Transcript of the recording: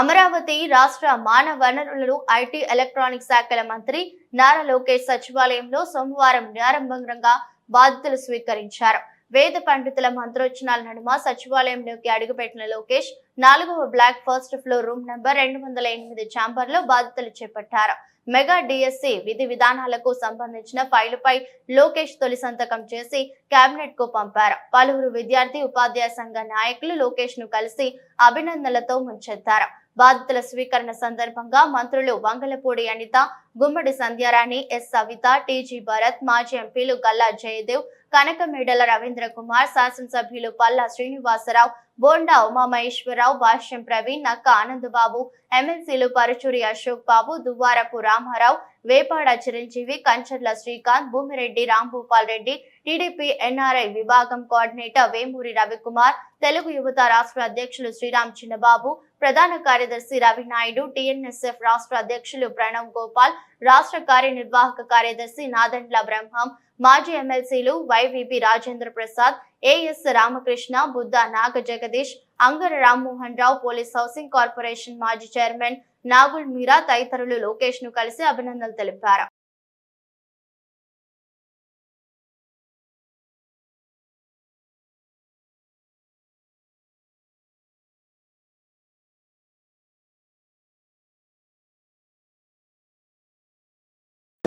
అమరావతి రాష్ట్ర మానవ వనరులు ఐటీ ఎలక్ట్రానిక్ శాఖల మంత్రి నారా లోకేష్ సచివాలయంలో సోమవారం నిరారంభంగా బాధ్యతలు స్వీకరించారు. వేద పండితుల మంత్రోచ్చనాల నడుమ సచివాలయంలోకి అడుగుపెట్టిన లోకేష్ నాలుగవ block first floor room number రెండు వందల ఎనిమిది ఛాంబర్లో బాధ్యతలు చేపట్టారు. మెగా డిఎస్సి విధి విధానాలకు సంబంధించిన ఫైలుపై లోకేష్ తొలి సంతకం చేసి కేబినెట్కు పంపారు. పలువురు విద్యార్థి ఉపాధ్యాయ సంఘ నాయకులు లోకేష్ను కలిసి అభినందనలతో ముంచెత్తారు. బాధ్యతల స్వీకరణ సందర్భంగా మంత్రులు వంగలపూడి అనిత గుమ్మడి సంధ్యారాణి ఎస్. సవిత టీజీ భరత్ మాజీ ఎంపీలు గల్లా జయదేవ్ కనకమేడల రవీంద్ర కుమార్ శాసనసభ్యులు పల్లా శ్రీనివాసరావు బోండా ఉమామహేశ్వరరావు భాష్యం ప్రవీణ్ నక్క ఆనందబాబు ఎమ్మెల్సీలు పరుచూరి అశోక్ బాబు దువ్వారపు రామారావు వేపాడ చిరంజీవి కంచర్ల శ్రీకాంత్ భూమిరెడ్డి రాంభూపాల్ రెడ్డి టీడీపీ ఎన్ఆర్ఐ విభాగం కోఆర్డినేటర్ వేమూరి రవికుమార్ తెలుగు యువత రాష్ట్ర అధ్యక్షులు శ్రీరామ్ చిన్నబాబు ప్రధాన కార్యదర్శి రవినాయుడు టీఎన్ఎస్ఎఫ్ రాష్ట్ర అధ్యక్షులు ప్రణవ్ గోపాల్ రాష్ట్ర కార్యనిర్వాహక కార్యదర్శి నాదండ్ల బ్రహ్మం మాజీ ఎమ్మెల్సీలు YVB Rajendra Prasad AS Ramakrishna Buddha Naga Jagadeesh Angara Rammohan Rao police housing corporation మాజీ చైర్మన్ నాగుల్ మీరా తదితరులు లోకేష్ను కలిసి అభినందనలు తెలిపారు.